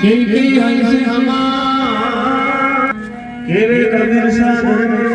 કીર્તિ હૈ હમા કેરે કબીર સાધન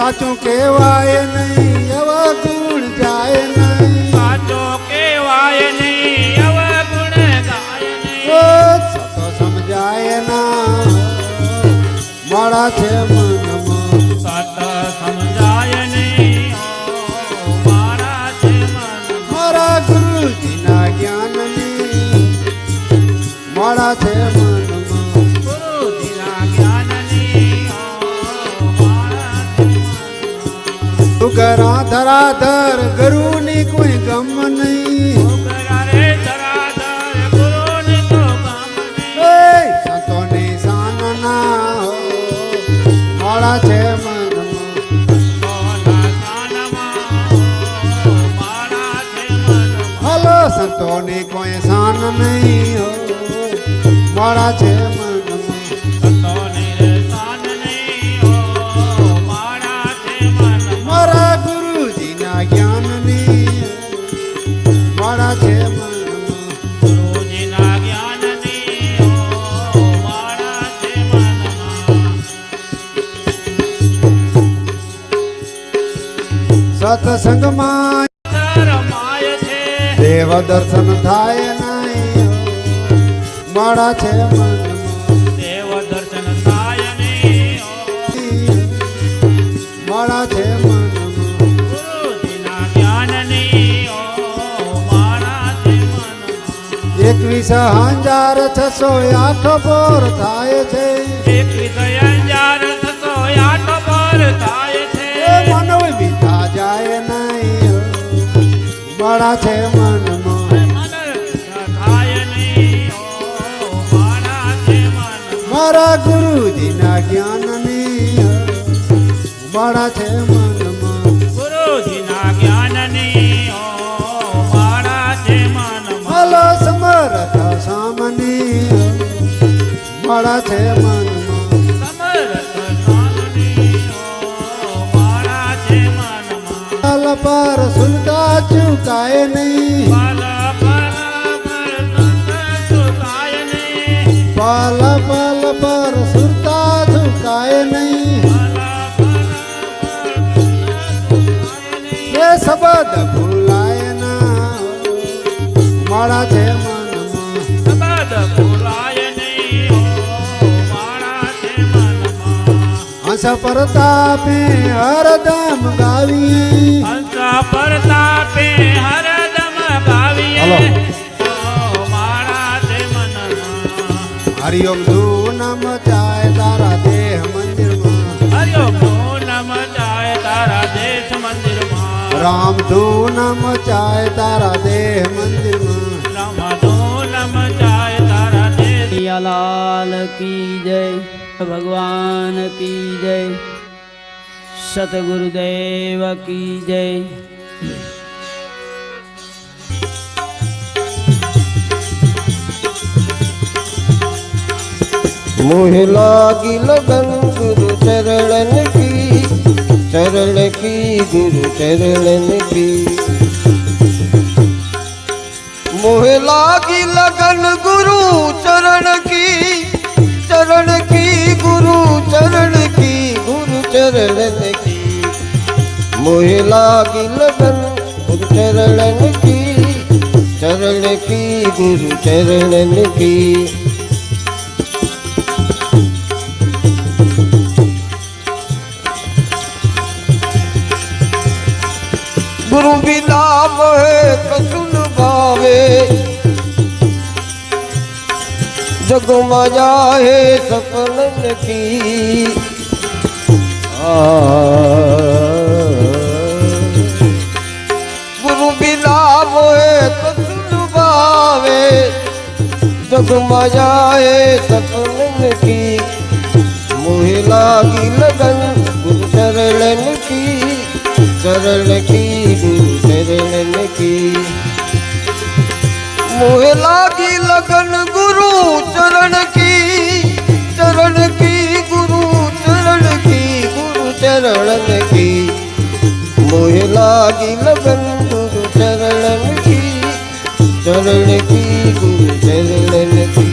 સાચું કહેવાય નહીં એવા ગુણ જાય નહીં. સાચો કહેવાય નહીં ગાય નહીં. સતો સમજાય ના. મારા છે મનમાં. સત સમજાય નહીં મારા છે મન મારા ગુરુજીના જ્ઞાનની. મારા છે મનમાં ધરાધર ગુરુની કોઈ ગમ નહીં. સંતોની શાનના મારા છે હલો સંતોની કોઈ સાન નહીં હો. છે મનમાં સત્સંગમાં દેવ દર્શન થાય નહીં. મારા છે એકવીસ હજાર છસો આઠ બોર થાય છે. એકવીસ હજાર છસો આઠ પર થાય છે. એ માનવ બીતા જાય નહીં. બળા છે મનમાં. મન મારા ગુરુજીના જ્ઞાનની. મારા છે મનમાં મારા છે મનમાં. પર સુલતા ચુકાય નહીં. सफलता पे हरदम गाविए। सफरता पे हरदम गाविए। हरिओम तू नम जाए तारा देह मंदिर मा। हरिओम तू नम जाए तारा देह मंदिर मा। राम तू नम जाए तारा देह मंदिर मा। राम तू नम जाए तारा देह लाल की जय। भगवान की जय। सतगुरुदेव की जय। मोहला की लगन गुरु चरण की चरण की गुरु चरण की। मोहला की लगन गुरु चरण की चरण की चरण की गुरु चरणन की मोह लागी लगन गुरु चरणन की चरण की गुरु चरणन की गुम जाए सपनन की गुरु बिना मोए कसुलबावे जग मजाए सफल की मोहे की लगन गुरु की चरण की गुरु शरणन की मोहे चरण की, मोहे लागी लगन गुरु चरण की चरण की गुरु चरण की।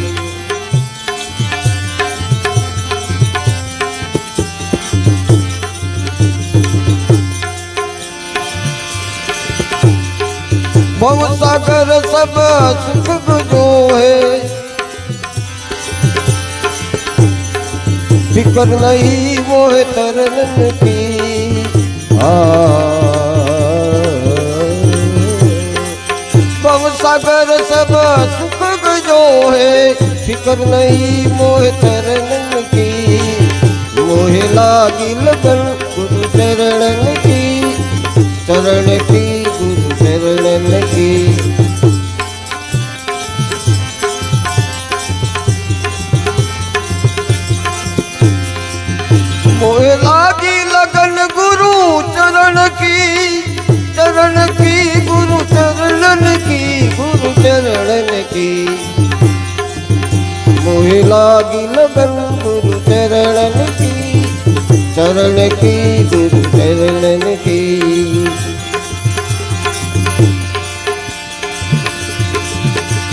बहु सागर सब सुख बुझो है फिकर नहीं वो है तरन की। सागर सब सुख जो है, फ़िक्र नहीं मोह तरन की। मोह लागी लगन गुरु चरणन की, चरण की की मोह लागी लगन गुरु चरणन की चरण की गुरु चरणन की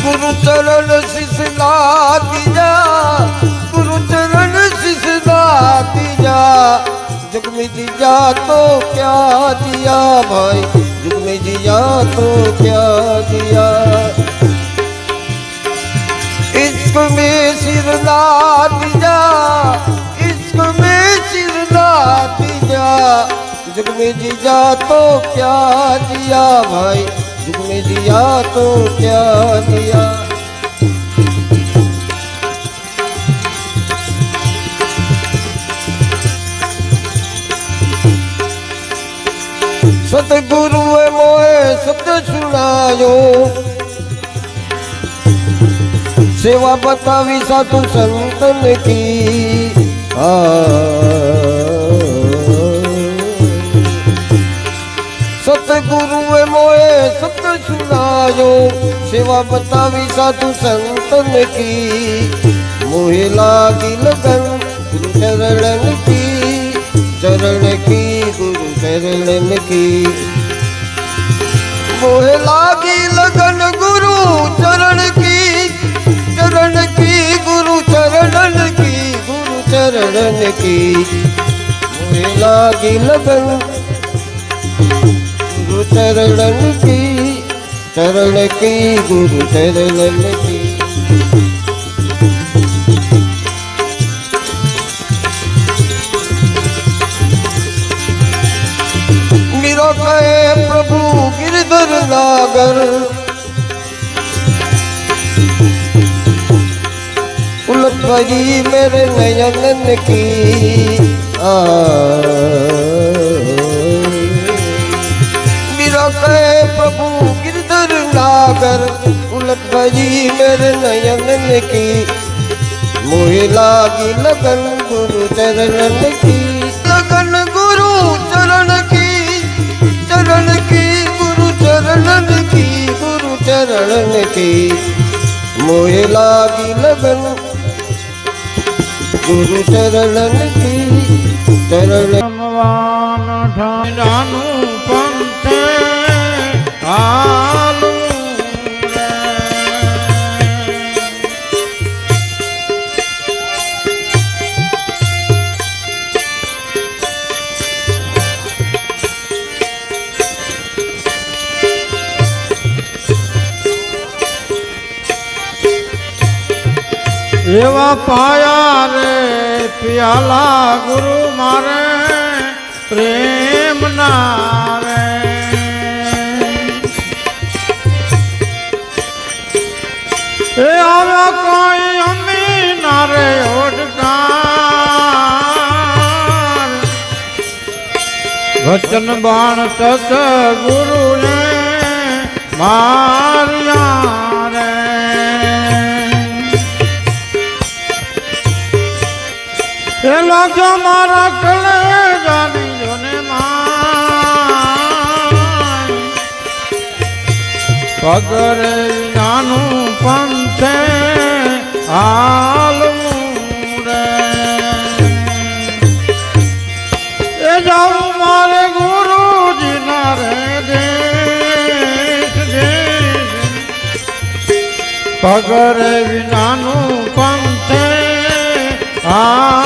गुरु चरण दिया गुरु चरण सिसला दिया जुग में जिया तो क्या दिया भाई, जुग में जिया तो क्या दिया इश्क में सिरला जा इश्क में सिरला दिया जुग में जिया तो क्या दिया भाई, जुग में दिया तो क्या दिया सतगुरु मोए सत सुनायो। सेवा बतावी साधु संतन की। आ। सतगुरु मोए सत्य सुनायो। सेवा बतावी साधु संतन की। मोहे लागी लगन गुरु चरणन की। चरण की गुरु चरणन की। मोहे लागी गुरु चरणन की लागी लगन। गुरु चरणन की, चरण की गुरु चरणन की मेरा प्रभु गिरधर नागर। भरी मेरे नयनन की। आ। प्रभु गिरधर नागर उलट भरी मेरे नयनन की। मोहे लागी लगन गुरु चरणन की। लगन गुरु चरण की चरण की गुरु चरणन की गुरु चरणन की। मोहे लागी लगन ગુરુ ચરણ ચરણ ભગવાન ઠાનું પંથે એવા પાયા રે, પિયાલા ગુરુ મારે પ્રેમ ના રે. એ આવ્યા કોઈ અમે નારે ઓડકાર વચન બાણ તત ગુરુ ને માર્યા લાગ્યો મારા કલે જાની જોને પગરે નાનું પંથે હાલવું રે એ જાઉં મારે ગુરુજીના રે પગરે વિનાનું પંથે હાલવું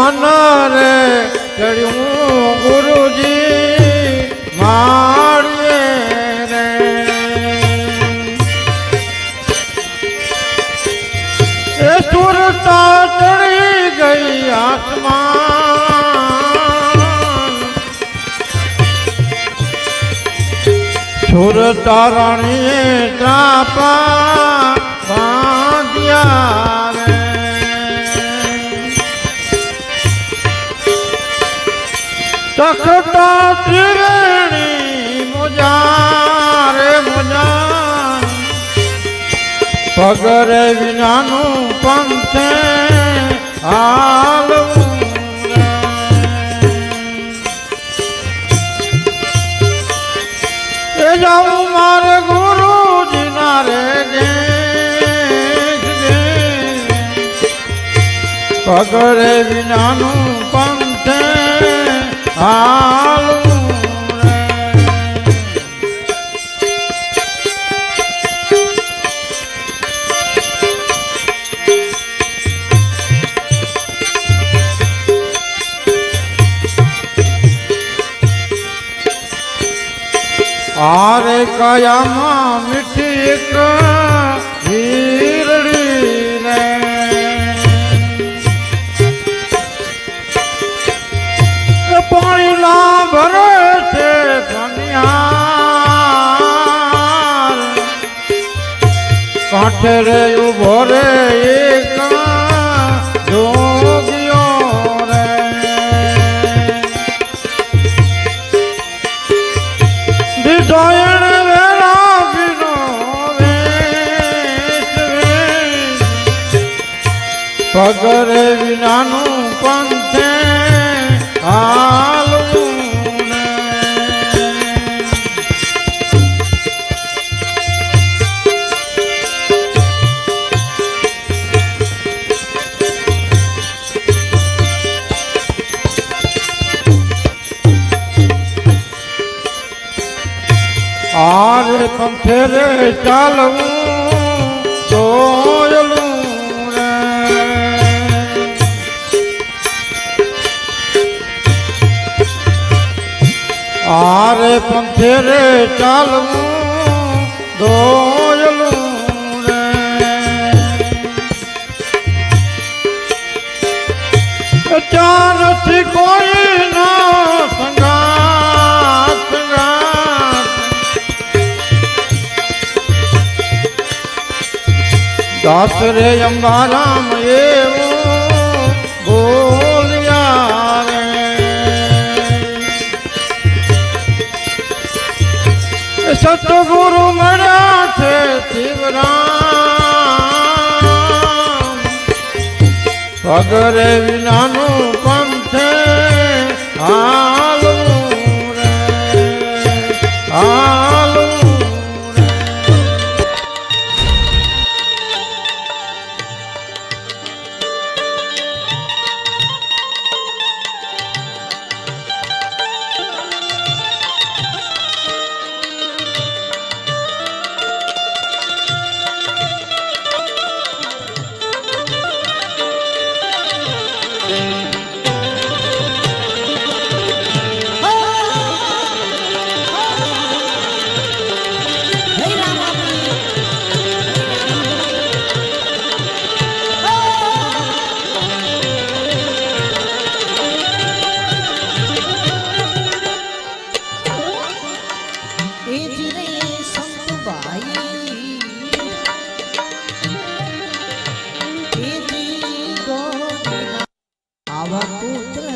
મન રે ચડ્યું ગુરુજી મારે રે. એ સુરતા ચડી ગઈ આસમાન. સુરતા રાણીએ ત્રાપા બાંધ્યા. તખતા ત્રિવેણી મોજા રે મોજા પગરે વિનાનું પંથે હાલવું જાઉં મારે ગુરુજીના રે દેશ. પગરે વિનાનું કયામાં મીઠી એક હીરડી રે પાણી ના ભરે છે ધનિયા. કાંઠે પગરે વિનાનું પંથે હાલવું. આરે પંથે રે ચાલવું આરે પંથે રે ચાલવું દોયલું રે. ચારથી કોઈ ના સંગાત સંગાત. દાસ રે અંબારામ એવું સતગુરુ મળ્યા છે શિવરામ. પગરે વિનાનું आवतु